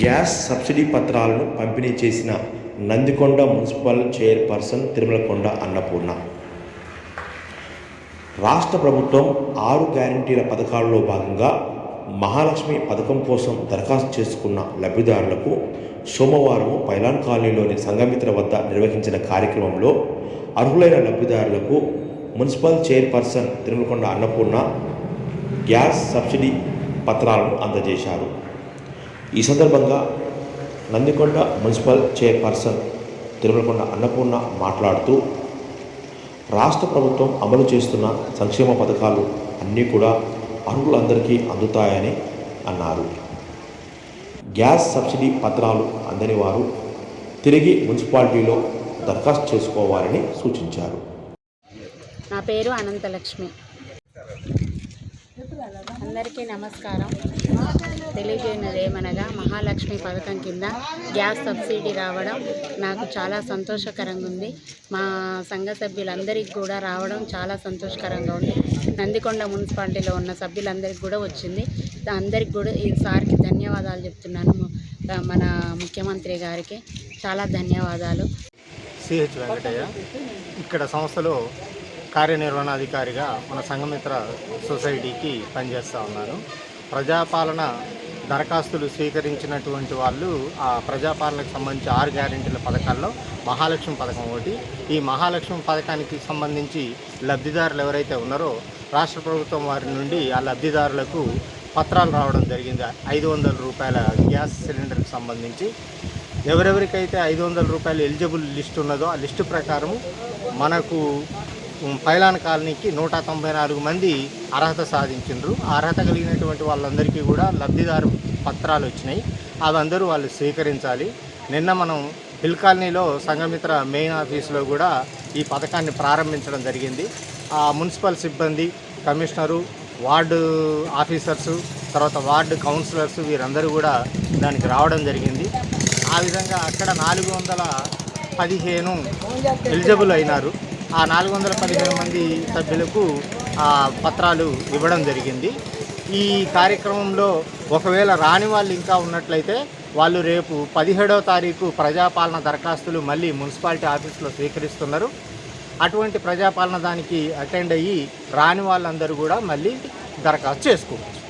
Gas subsidy పత్రాలను పంపిణీ చేసిన నందికొండ మున్సిపల్ చైర్పర్సన్ తిరుమలకొండ అన్నపూర్ణ. రాష్ట్ర ప్రభుత్వం ఆరు గ్యారంటీల పథకాల్లో భాగంగా మహాలక్ష్మి పథకం కోసం దరఖాస్తు చేసుకున్న లబ్ధిదారులకు సోమవారం పైలాన్ కాలనీలోని సంఘమిత్ర వద్ద నిర్వహించిన కార్యక్రమంలో అర్హులైన లబ్ధిదారులకు municipal chairperson Tirumalakonda Annapurna gas subsidy పత్రాలను అందజేశారు. ఈ సందర్భంగా నందికొండ మున్సిపల్ చైర్పర్సన్ తిరుమలకొండ అన్నపూర్ణ మాట్లాడుతూ రాష్ట్ర ప్రభుత్వం అమలు చేస్తున్న సంక్షేమ పథకాలు అన్నీ కూడా అర్హులందరికీ అందుతాయని అన్నారు. గ్యాస్ సబ్సిడీ పత్రాలు అందని వారు తిరిగి మున్సిపాలిటీలో దరఖాస్తు చేసుకోవాలని సూచించారు. నా పేరు అనంతలక్ష్మి. అందరికీ నమస్కారం. తెలియజేయనది ఏమనగా మహాలక్ష్మి పథకం కింద గ్యాస్ సబ్సిడీ రావడం నాకు చాలా సంతోషకరంగా ఉంది. మా సంఘ సభ్యులందరికీ కూడా రావడం చాలా సంతోషకరంగా ఉంది. నందికొండ మున్సిపాలిటీలో ఉన్న సభ్యులందరికీ కూడా వచ్చింది. అందరికి కూడా ఈ సార్కి ధన్యవాదాలు చెప్తున్నాను. మన ముఖ్యమంత్రి గారికి చాలా ధన్యవాదాలు. సిహెచ్ వెంకటయ్య ఇక్కడ సంస్థలో కార్యనిర్వహణాధికారిగా మన సంఘమిత్ర సొసైటీకి పనిచేస్తూ ఉన్నాను ప్రజాపాలన దరఖాస్తులు స్వీకరించినటువంటి వాళ్ళు ఆ ప్రజాపాలనకు సంబంధించి ఆరు గ్యారెంటీల పథకాల్లో మహాలక్ష్మి పథకం ఒకటి. ఈ మహాలక్ష్మి పథకానికి సంబంధించి లబ్ధిదారులు ఎవరైతే ఉన్నారో రాష్ట్ర ప్రభుత్వం వారి నుండి ఆ లబ్ధిదారులకు పత్రాలు రావడం జరిగింది. ఐదు వందల రూపాయల గ్యాస్ సిలిండర్కి సంబంధించి. ఎవరెవరికైతే ఐదు వందల రూపాయలు ఎలిజిబుల్ లిస్ట్ ఉన్నదో ఆ లిస్టు ప్రకారం మనకు పైలాన్ కాలనీకి నూట తొంభై నాలుగు మంది అర్హత సాధించిండ్రు. అర్హత కలిగినటువంటి వాళ్ళందరికీ కూడా లబ్ధిదారు పత్రాలు వచ్చినాయి. అవి అందరూ వాళ్ళు స్వీకరించాలి. నిన్న మనం హిల్ కాలనీలో సంఘమిత్ర మెయిన్ ఆఫీస్లో కూడా ఈ పథకాన్ని ప్రారంభించడం జరిగింది. ఆ మున్సిపల్ సిబ్బంది కమిషనరు వార్డు ఆఫీసర్సు తర్వాత వార్డు కౌన్సిలర్స్ వీరందరూ కూడా దానికి రావడం జరిగింది. ఆ విధంగా అక్కడ నాలుగు వందల పదిహేను ఎలిజిబుల్ అయినారు. ఆ నాలుగు వందల పదిహేను మంది సభ్యులకు ఆ పత్రాలు ఇవ్వడం జరిగింది. ఈ కార్యక్రమంలో ఒకవేళ రాని వాళ్ళు ఇంకా ఉన్నట్లయితే వాళ్ళు రేపు పదిహేడవ తారీఖు ప్రజాపాలన దరఖాస్తులు మళ్ళీ మున్సిపాలిటీ ఆఫీస్లో స్వీకరిస్తున్నారు. అటువంటి ప్రజాపాలన దానికి అటెండ్ అయ్యి రాని వాళ్ళందరూ కూడా మళ్ళీ దరఖాస్తు చేసుకోవచ్చు.